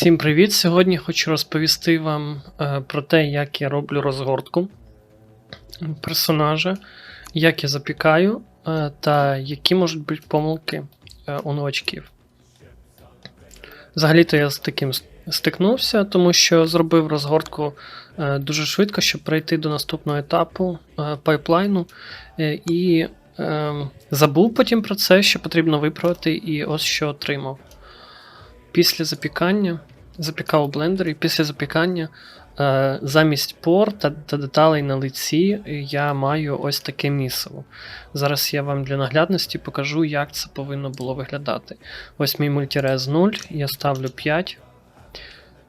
Всім привіт! Сьогодні хочу розповісти вам е, про те, як я роблю розгортку персонажа, як я запікаю е, та які можуть бути помилки е, у новачків. Взагалі-то я з таким стикнувся, тому що зробив розгортку дуже швидко, щоб прийти до наступного етапу пайплайну. і забув потім про це, що потрібно виправити, і ось що отримав. Після запікання, запікав у блендері, після запікання е, замість пор та, та деталей на лиці я маю ось таке місиво. Зараз я вам для наглядності покажу, як це повинно було виглядати. Ось мій мультирез 0, я ставлю 5.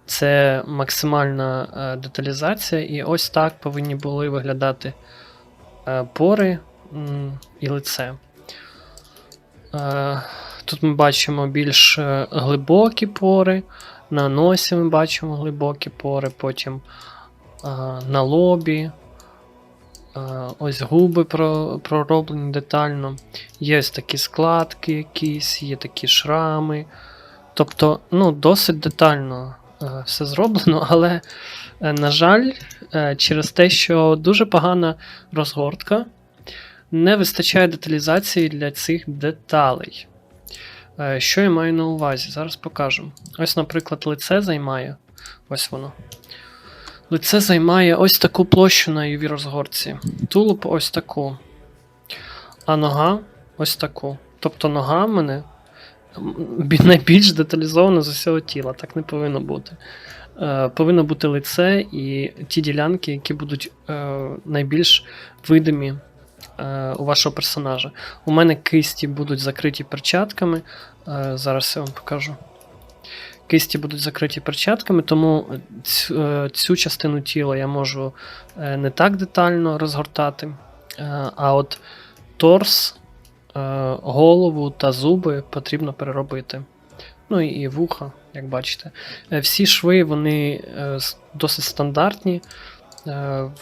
Це максимальна е, деталізація, і ось так повинні були виглядати е, пори і лице. Тут ми бачимо більш е, глибокі пори. На носі ми бачимо глибокі пори, потім е, на лобі. Е, ось губи про- пророблені детально. Є ось такі складки якісь, є такі шрами. Тобто, ну, досить детально е, все зроблено, але, на жаль, е, через те, що дуже погана розгортка, не вистачає деталізації для цих деталей. Е, Що я маю на увазі? Зараз покажу. Ось, наприклад, лице займає. Ось воно. Лице займає ось таку площу на UV розгорці. Тулуб ось таку. А нога ось таку. Тобто нога в мене найбільш деталізована з усього тіла. Так не повинно бути. Е, повинно бути лице і ті ділянки, які будуть е, найбільш видимі е, у вашого персонажа. У мене кисті будуть закриті перчатками. Е, Зараз я вам покажу. Кисті будуть закриті перчатками, тому цю, е, цю частину тіла я можу не так детально розгортати. А от торс, голову та зуби потрібно переробити. Ну і- вуха, як бачите. Всі шви вони досить стандартні.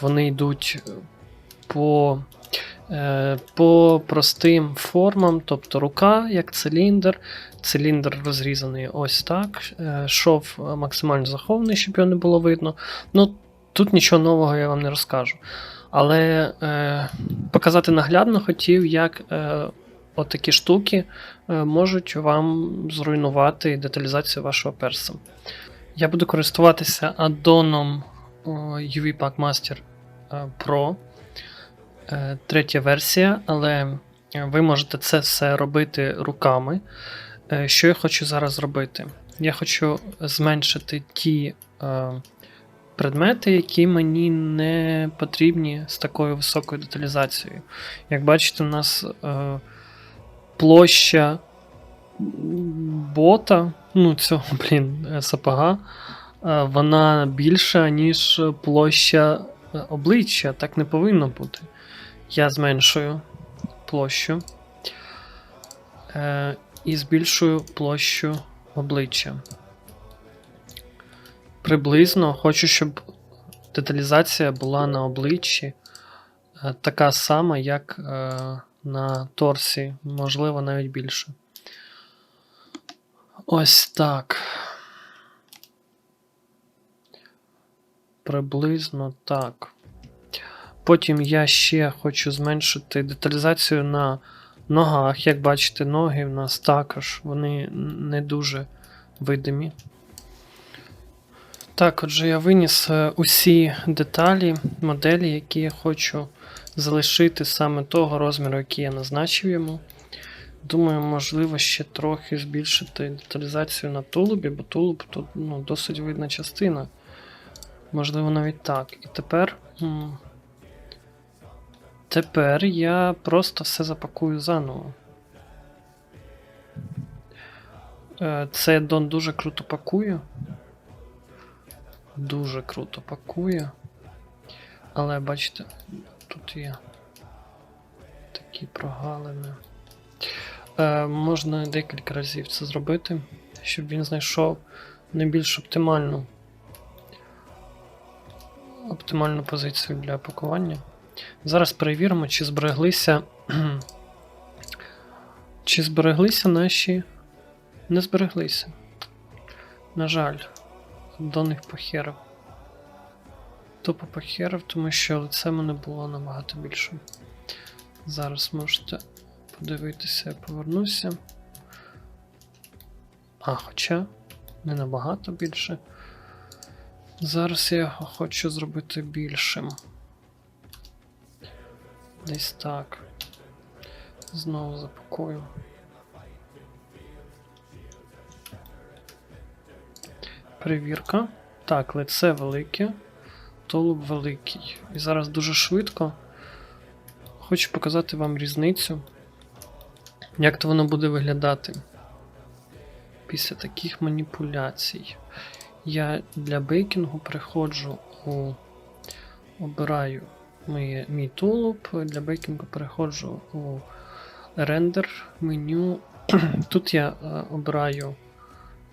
Вони йдуть по По простим формам, тобто рука як циліндр, циліндр розрізаний ось так, е, шов е, максимально захований, щоб його не було видно. Ну, тут нічого нового я вам не розкажу. Але е, показати наглядно хотів, як е, отакі штуки е, можуть вам зруйнувати деталізацію вашого перса. Я буду користуватися аддоном UV Pack Master е, Pro е, третя версія, але е, ви можете це все робити руками. Е, Що я хочу зараз зробити? Я хочу зменшити ті е, предмети, які мені не потрібні з такою високою деталізацією. Як бачите, у нас е, площа бота, ну цього, блін, е, сапога, е, вона більша, ніж площа е, обличчя. Так не повинно бути. Я зменшую площу е, і збільшую площу обличчя. Приблизно хочу, щоб деталізація була на обличчі е, така сама, як е, на торсі, можливо, навіть більше. Ось так. Приблизно так. Потім я ще хочу зменшити деталізацію на ногах. Як бачите, ноги в нас також вони не дуже видимі. Так, отже, я виніс е, усі деталі, моделі, які я хочу залишити саме того розміру, який я назначив йому. Думаю, можливо, ще трохи збільшити деталізацію на тулубі, бо тулуб тут ну, досить видна частина. Можливо, навіть так. І тепер. Тепер я просто все запакую заново. Е, Це Дон дуже круто пакує. Дуже круто пакує. Але бачите, тут є такі прогалини. Е, Можна декілька разів це зробити, щоб він знайшов найбільш оптимальну оптимальну позицію для пакування. Зараз перевіримо, чи збереглися. Чи збереглися наші. Не збереглися. На жаль, до них похерив. Тупо похерив, тому що лице мене було набагато більшим. Зараз можете подивитися, я повернуся. А, хоча не набагато більше. Зараз я його хочу зробити більшим. Десь так. Знову запакую. Перевірка. Так, лице велике, тулуб великий. І зараз дуже швидко хочу показати вам різницю, як то воно буде виглядати після таких маніпуляцій. Я для бейкінгу переходжу у. Обираю мій, мій тулуб. Для бейкінгу переходжу у рендер меню. Тут я е, обираю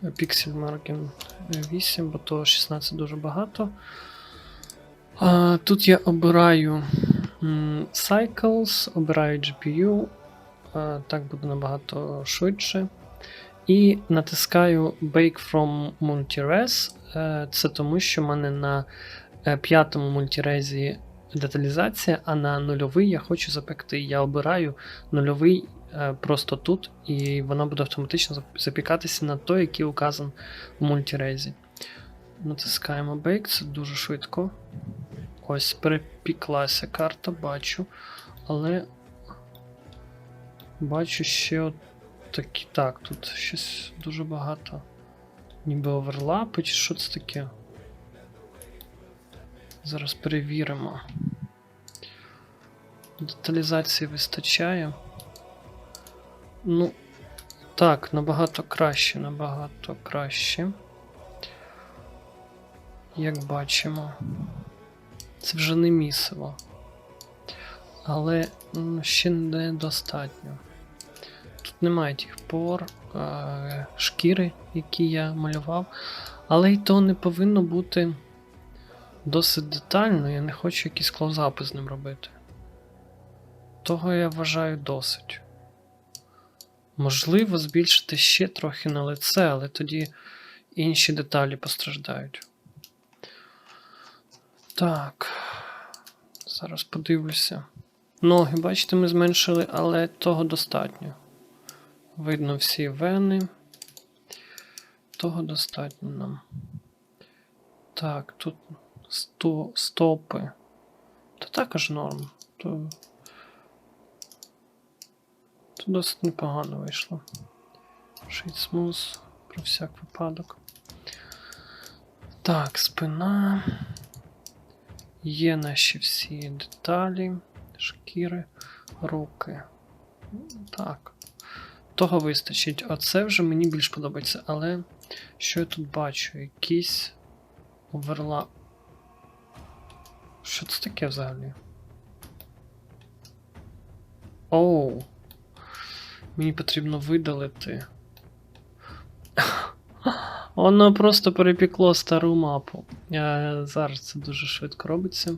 Pixel Margin 8, бо то 16 дуже багато. Тут я обираю Cycles, обираю GPU, а, так буде набагато швидше. І натискаю Bake from Multires. Е, Це тому, що в мене на е, п'ятому мультирезі деталізація, а на нульовий я хочу запекти. Я обираю нульовий е, просто тут, і вона буде автоматично запікатися на той, який указан в мультирезі. Натискаємо Bake, це дуже швидко. Ось перепіклася карта, бачу. Але бачу ще от такі. Так, тут щось дуже багато. Ніби оверлапи, що це таке? Зараз перевіримо. Деталізації вистачає. Ну, так, набагато краще, набагато краще. Як бачимо, це вже не місиво. Але м, ще недостатньо. Тут немає тих пор, е, шкіри, які я малював, але й то не повинно бути досить детально, я не хочу якісь клоузапи з ним робити. Того я вважаю досить. Можливо, збільшити ще трохи на лице, але тоді інші деталі постраждають. Так. Зараз подивлюся. Ноги, бачите, ми зменшили, але того достатньо. Видно всі вени. Того достатньо нам. Так, тут сто, стопи. Та також норм. То... Тут досить непогано вийшло. Smooth про всяк випадок. Так, спина. Є наші всі деталі, шкіри, руки. Так. Того вистачить. Оце вже мені більш подобається, але що я тут бачу? Якийсь оверлап. Що це таке взагалі? Оу. Мені потрібно видалити. Воно просто перепікло стару мапу. Я, зараз це дуже швидко робиться.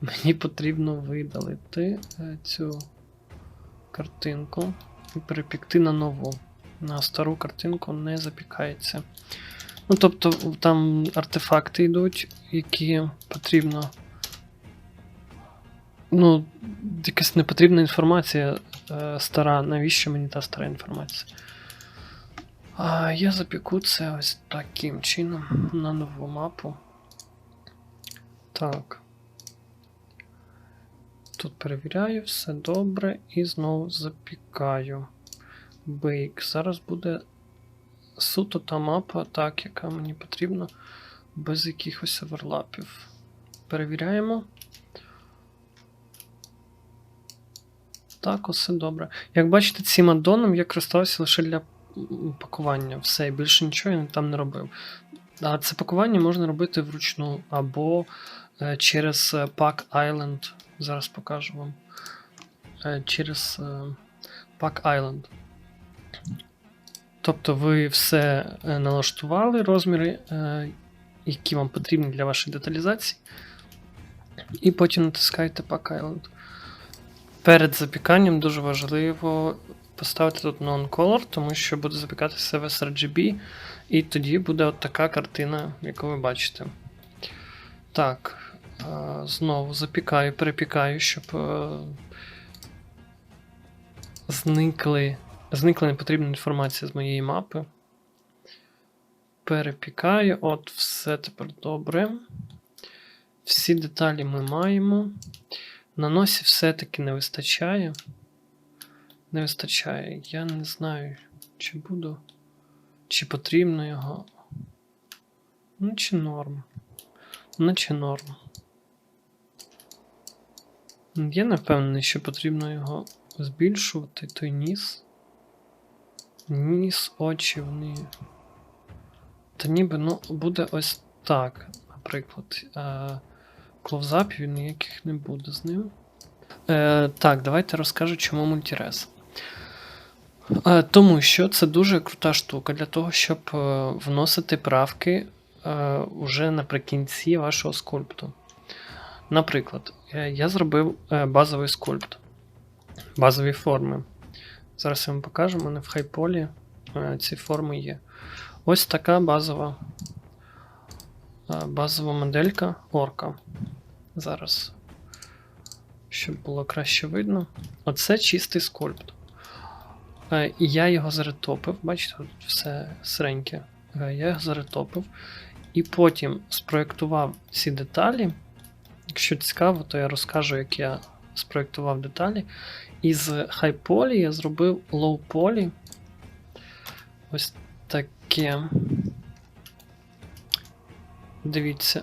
Мені потрібно видалити е, цю картинку і перепікти на нову. На стару картинку не запікається. Ну, тобто, там артефакти йдуть, які потрібно. Ну, якась непотрібна інформація е, стара. Навіщо мені та стара інформація? А я запіку це ось таким чином на нову мапу. Так. Тут перевіряю, все добре, і знову запікаю. Бейк. Зараз буде суто та мапа, так, яка мені потрібна, без якихось оверлапів. Перевіряємо. Так, усе добре. Як бачите, цим аддоном я користувався лише для пакування. Все, більше нічого я там не робив. А це пакування можна робити вручну або е, через е, Pack Island. Зараз покажу вам. Е, через Pack Island. Тобто ви все налаштували, розміри, які вам потрібні для вашої деталізації. І потім натискаєте Pack Island. Перед запіканням дуже важливо поставити тут non-color, тому що буде запікатися в sRGB, І тоді буде от така картина, яку ви бачите. Так, е, знову запікаю, перепікаю, щоб е, зникли, зникла непотрібна інформація з моєї мапи. Перепікаю, от все тепер добре. Всі деталі ми маємо. На носі все-таки не вистачає. Не вистачає. Я не знаю, чи буду, чи потрібно його. Ну, чи норм. Ну, чи норм. Я не впевнений, що потрібно його збільшувати, той ніс. Ніс, очі, вони. Та ніби, ну, буде ось так, наприклад. Кловзапів ніяких не буде з ним. Е, так, давайте розкажу, чому мультирез. Е, тому що це дуже крута штука для того, щоб е, вносити правки е, уже наприкінці вашого скульпту. Наприклад, е, я зробив е, базовий скульпт, базові форми. Зараз я вам покажу, у мене в хайполі е, ці форми є. Ось така базова, базова моделька орка. Зараз, щоб було краще видно. Оце чистий скульпт. Е, я його заретопив, бачите, тут все сиреньке. Е, Я його заретопив. І потім спроєктував ці деталі. Якщо цікаво, то я розкажу, як я спроєктував деталі. Із хайполі я зробив лоу-полі. Ось таке. Дивіться.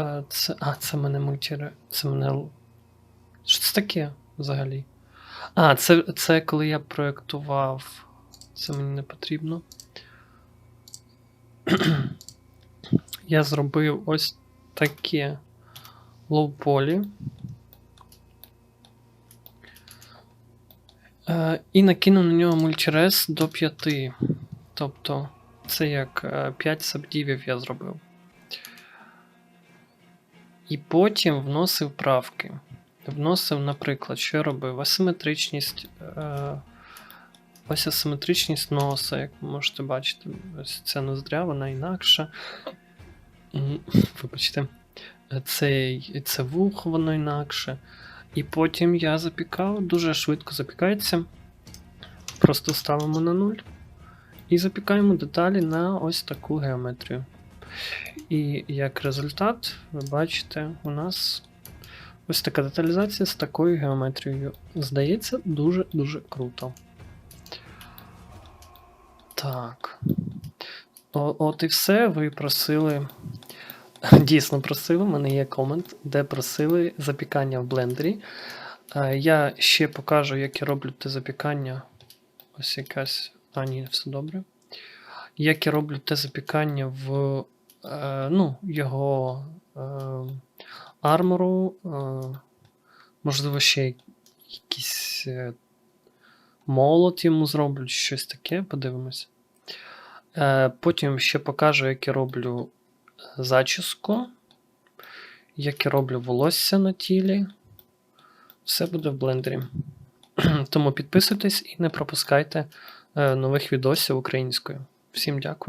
е, Це. А, це мене мультіре. Це мене. Що це таке взагалі? А, це, це коли я проєктував. Це мені не потрібно. я зробив ось таке лоу-полі. Е, і накинув на нього мультирез до 5. Тобто, це як е, 5 сабдівів я зробив. І потім вносив правки. Вносив, наприклад, що я робив? Асиметричність. Е, ось асиметричність носа, як ви можете бачити. Ось ця ноздря, вона інакша. Вибачте. Цей, це вухо, воно інакше. І потім я запікав, дуже швидко запікається. Просто ставимо на 0. І запікаємо деталі на ось таку геометрію. І як результат, ви бачите, у нас ось така деталізація з такою геометрією. Здається, дуже-дуже круто. Так. О, от і все. Ви просили. Дійсно просили, у мене є комент, де просили запікання в блендері. Е, Я ще покажу, як я роблю те запікання. Ось якась. А, ні, все добре. Як я роблю те запікання в е, ну, його е, армору. Е, можливо, ще якийсь е, молот йому зроблю, щось таке, подивимось. Е, потім ще покажу, як я роблю зачіску, як я роблю волосся на тілі. Все буде в блендері. Тому підписуйтесь і не пропускайте е, нових відосів українською. Всім дякую.